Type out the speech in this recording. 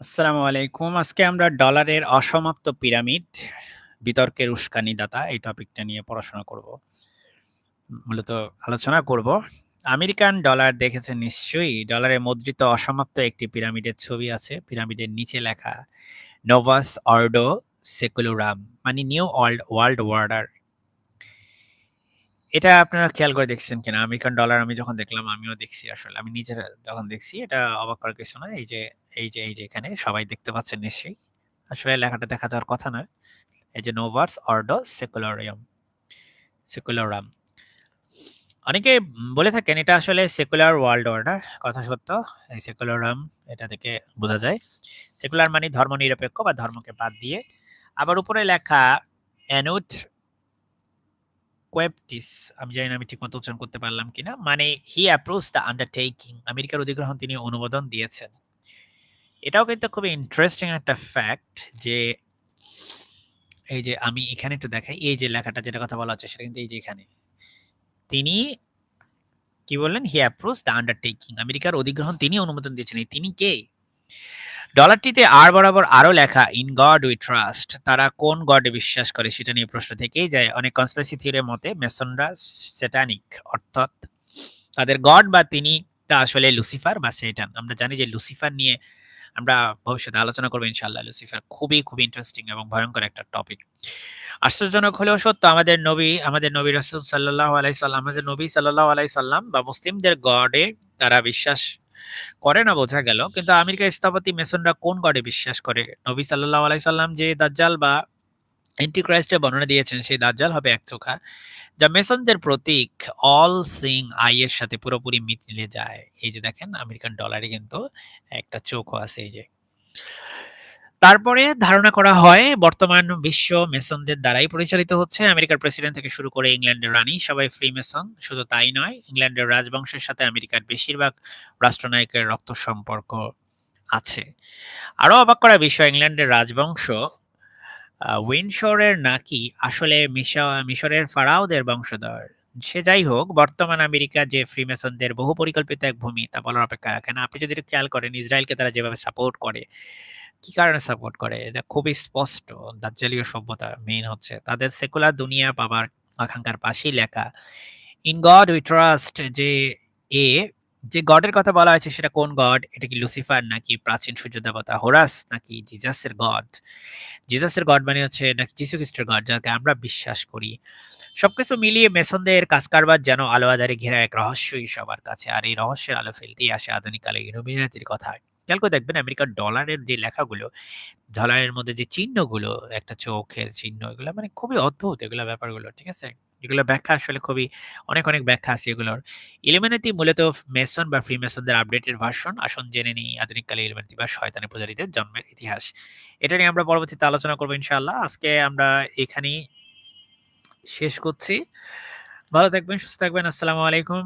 আসসালামু আলাইকুম। আজকে আমরা ডলারের অসমাপ্ত পিরামিড, বিতর্কের উস্কানিদাতা এই টপিকটা নিয়ে পড়াশোনা করব। মূলত আলোচনা করব। আমেরিকান ডলার দেখেছেন নিশ্চয়ই। ডলারে মুদ্রিত অসমাপ্ত একটি পিরামিডের ছবি আছে। পিরামিডের নিচে লেখা নোভাস অর্ডো সেকুলোরাম মানে নিউ ওয়ার্ল্ড ওয়ার্ল্ড ওয়ার্ডার। এটা আপনারা খেয়াল করে দেখছেন কিনা? আমেরিকান ডলার আমি যখন দেখলাম, আমিও দেখছি আসলে। আমি নিজের যখন দেখছি, এটা অবাক করার কিছু না। এই যে এই যে এই যে এখানে সবাই দেখতে পাচ্ছেন নিশ্চয়ই। আসলে লেখাটা দেখা যাওয়ার কথা নয়। এই যে নোভার্স অর্ডো সেকুলারিয়াম সেকুলারাম। অনেকে বলে থাকেন, এটা আসলে সেকুলার ওয়ার্ল্ড অর্ডার। কথা সত্য। এই সেকুলারাম এটা থেকে বোঝা যায়। সেকুলার মানে ধর্মনিরপেক্ষ বা ধর্মকে বাদ দিয়ে। আবার উপরে লেখা অ্যানুট কোয়েপটিস, আমি জানি না আমি ঠিকমতো উচ্চারণ করতে পারলাম কিনা। মানে হি অ্যাপ্রোচ দ্য আন্ডারটেকিং আমেরিকার অধিগ্রহণ তিনি অনুমোদন দিয়েছেন। এটাও কিন্তু খুবই ইন্টারেস্টিং একটা ফ্যাক্ট যে এই যে আমি এখানে একটু দেখাই। এই যে লেখাটা, যেটা কথা বলা হচ্ছে, সেটা কিন্তু এই যে এখানে। তিনি কি বললেন? হি অ্যাপ্রোচ দ্য আন্ডারটেকিং আমেরিকার অধিগ্রহণ তিনি অনুমোদন দিয়েছেন। এই তিনি কে? ডলারটিতে আর বরাবর আরও লেখা ইন গড উই ট্রাস্ট তারা কোন গডে বিশ্বাস করে সেটা নিয়ে প্রশ্ন থেকেই যায়। অনেক কনস্পিরেসি থিওরির মতে মেসনরা সেটানিক অর্থাৎ তাদের গড বা তিনি তা আসলে লুসিফার বা সেটান। আমরা জানি যে লুসিফার নিয়ে আমরা ভবিষ্যতে আলোচনা করব ইনশাআল্লাহ। লুসিফার খুবই, খুবই ইন্টারেস্টিং এবং ভয়ঙ্কর একটা টপিক। আশ্চর্যজনক হলেও সত্য আমাদের নবী, আমাদের নবী রাসূল সাল্লাল্লাহু আলাইহি সাল্লাম, আমাদের নবী সাল্লাহ আলাইহি সাল্লাম বা মুসলিমদের গডে তারা বিশ্বাস করে না, বোঝা গেল। কিন্তু আমেরিকা স্থপতি মেসনরা কোন গডে বিশ্বাস করে? নবী সাল্লাহ আলাইসাল্লাম যে দাজ্জাল বা অ্যান্টিক্রাইস্টের বর্ণনা দিয়েছেন, সেই দাজ্জাল হবে এক চোখা, যা মেসনদের প্রতীক অল সিং আই এর সাথে পুরোপুরি মিলে যায়। এই যে দেখেন আমেরিকান ডলারে কিন্তু একটা চোখও আছে, এই যে। তারপরে ধারণা করা হয় বর্তমান বিশ্ব মেসনদের দ্বারাই পরিচালিত হচ্ছে। আমেরিকার প্রেসিডেন্ট থেকে শুরু করে ইংল্যান্ডের রানী সবাই ফ্রি মেসন। শুধু তাই নয়, ইংল্যান্ডের রাজবংশের সাথে আমেরিকার বেশিরভাগ রাষ্ট্রনায়কের রক্ত সম্পর্ক আছে। আরও অবাক করা বিষয় ইংল্যান্ডের রাজবংশ আ উইন্ডসরের নাকি আসলে মিশা মিশরের ফারাওদের বংশধর। সে যাই হোক, বর্তমান আমেরিকা যে ফ্রিমেসনদের বহু পরিকল্পিত এক ভূমি তা বলার অপেক্ষা রাখে না। আপনি যদি খেয়াল করেন ইসরায়েলকে তারা যেভাবে সাপোর্ট করে, কি কারণে সাপোর্ট করে? এটা খুবই স্পষ্ট। দাজ্জালীয় সভ্যতা মেইন হচ্ছে। তাদের সেকুলার দুনিয়া পাবার আকাঙ্ক্ষার পাশেই লেখা ইন গড উই ট্রাস্ট যে এ যে গডের কথা বলা হয়েছে সেটা কোন গড? এটা কি লুসিফার নাকি প্রাচীন সূর্য দেবতা হোরাস নাকি জিজাসের গড? জিজাসের গড মানে হচ্ছে নাকি যিশু খ্রিস্টের গড যাকে আমরা বিশ্বাস করি। সবকিছু মিলিয়ে মেসনদের কাজকারবার যেন আলো আঁধারে ঘেরা এক রহস্যই সবার কাছে। আর এই রহস্যের আলো ফেলতেই আসে আধুনিক কালে ইলুমিনাতির কথা। খেয়াল করে দেখবেন আমেরিকার ডলারের যে লেখাগুলো, ডলারের মধ্যে যে চিহ্নগুলো, একটা চোখের চিহ্ন এগুলো মানে খুবই অদ্ভুত এগুলা ব্যাপারগুলো। ঠিক আছে? এগুলোর ব্যাখ্যা আসলে খুবই অনেক, অনেক ব্যাখ্যা আছে এগুলোর। ইলুমিনাতি মূলত মেসন বা ফ্রিমেসনদের আপডেটেড ভার্সন। আসুন জেনে নিই আধুনিককালে ইলুমিনাতি বা শয়তানি পূজারীদের জন্মের ইতিহাস। এটা নিয়ে আমরা পরবর্তীতে আলোচনা করব ইনশাআল্লাহ। আজকে আমরা এখানেই শেষ করছি। ভালো থাকবেন, সুস্থ থাকবেন। আসসালামু আলাইকুম।